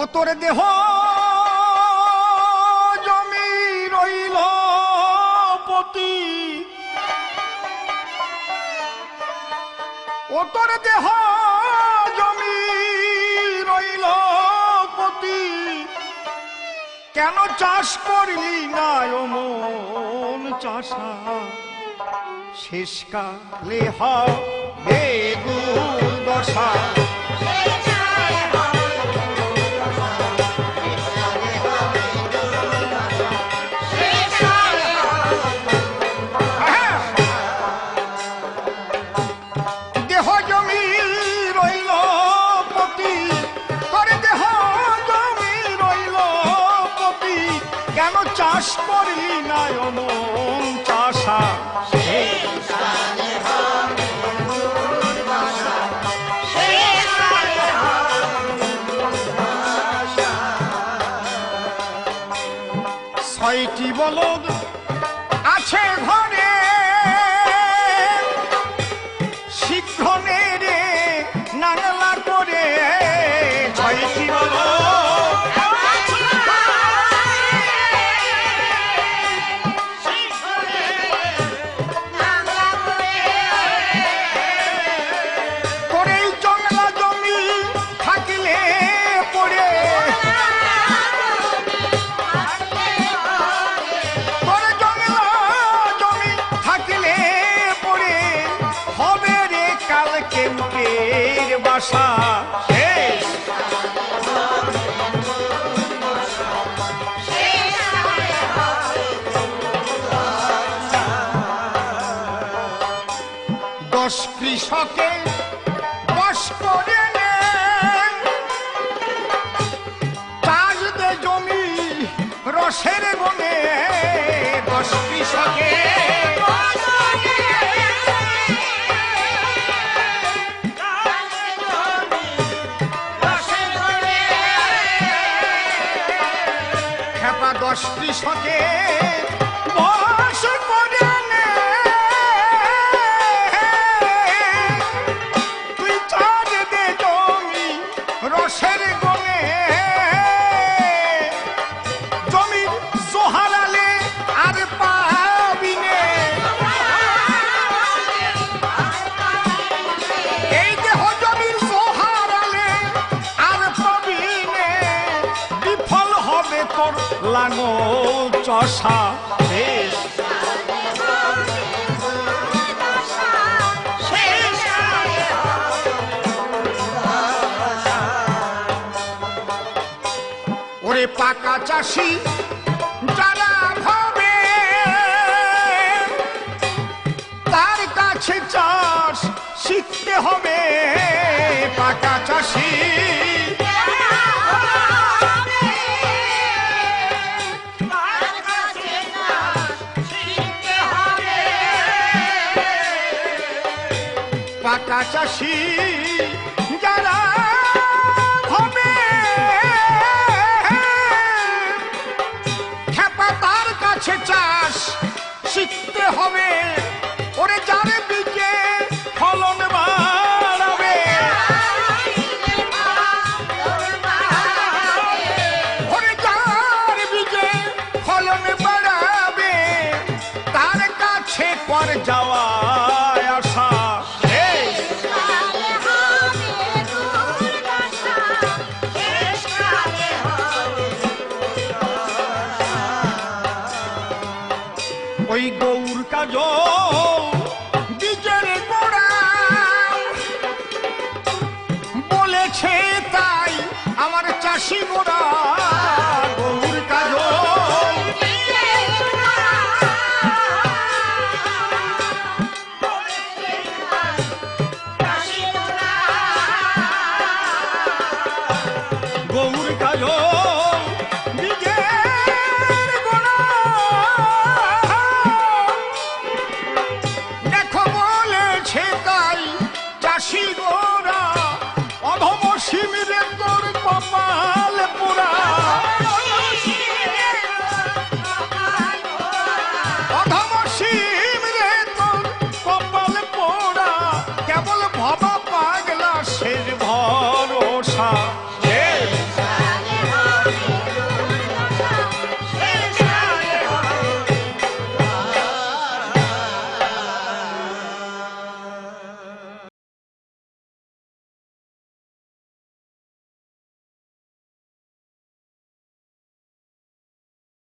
ও তোর দেহ জমি রইল পতি। ও তোর দেহ জমি রইল পতি। কেন চাষ করলি না মন চাষা? শেষকালে হবে দশা। কেন চাষ করলি না অমন ছয়টি বলদ কালকে উটের বাসা। শেষ দশ কৃষকে দশ কৃষকে বস করে তুই চাষ দে জমি রসের গনে লাঙল চষা ওরে পাকা চাষি যারা ভাবে তার কাছে শিখতে হবে। পাকা চাষি। পাকা jag 唱